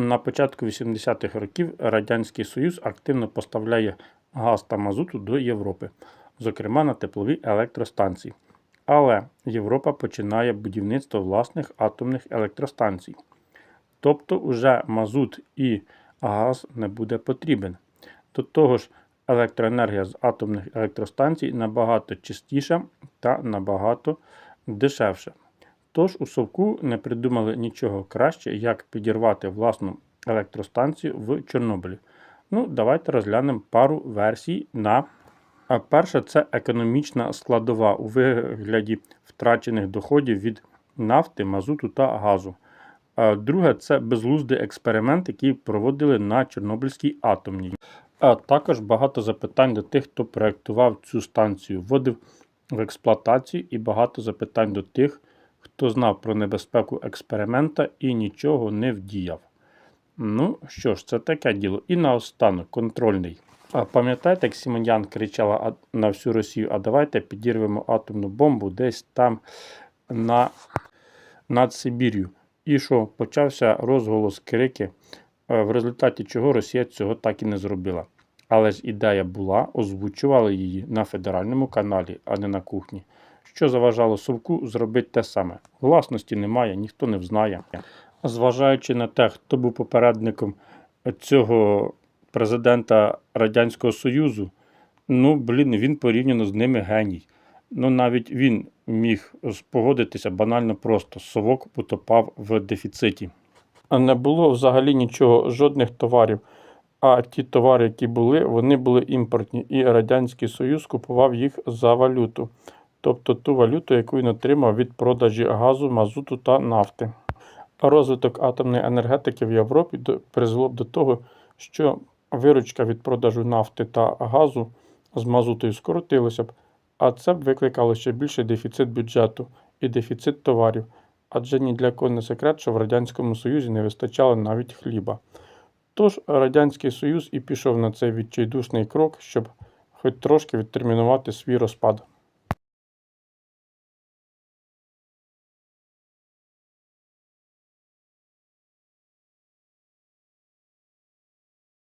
На початку 80-х років Радянський Союз активно поставляє газ та мазуту до Європи, зокрема на теплові електростанції. Але Європа починає будівництво власних атомних електростанцій. Тобто уже мазут і газ не буде потрібен. До того ж, електроенергія з атомних електростанцій набагато чистіша та набагато дешевша. Тож у Совку не придумали нічого краще, як підірвати власну електростанцію в Чорнобилі. Ну, давайте розглянемо пару версій на. А перша це економічна складова у вигляді втрачених доходів від нафти, мазуту та газу. А друге це безглуздий експеримент, який проводили на Чорнобильській атомній. А також багато запитань до тих, хто проєктував цю станцію, вводив в експлуатацію, і багато запитань до тих, хто знав про небезпеку експеримента і нічого не вдіяв. Ну що ж, це таке діло. І наостанок контрольний. А пам'ятаєте, як Сімонян кричала на всю Росію, а давайте підірвемо атомну бомбу десь там на, над Сибір'ю. І що почався розголос крики, е, в результаті чого Росія цього так і не зробила. Але ж ідея була, озвучували її на федеральному каналі, а не на кухні. Що заважало Совку зробити те саме. Власності немає, ніхто не взнає. Зважаючи на те, хто був попередником цього президента Радянського Союзу, ну, блін, він порівняно з ними геній. Ну, навіть він міг погодитися банально просто. Совок потопав в дефіциті. Не було взагалі нічого, жодних товарів. А ті товари, які були, вони були імпортні, і Радянський Союз купував їх за валюту, тобто ту валюту, яку він отримав від продажі газу, мазуту та нафти. Розвиток атомної енергетики в Європі призвело б до того, що виручка від продажу нафти та газу з мазутою скоротилася б, а це б викликало ще більший дефіцит бюджету і дефіцит товарів, адже ні для кого не секрет, що в Радянському Союзі не вистачало навіть хліба. Тож Радянський Союз і пішов на цей відчайдушний крок, щоб хоч трошки відтермінувати свій розпад.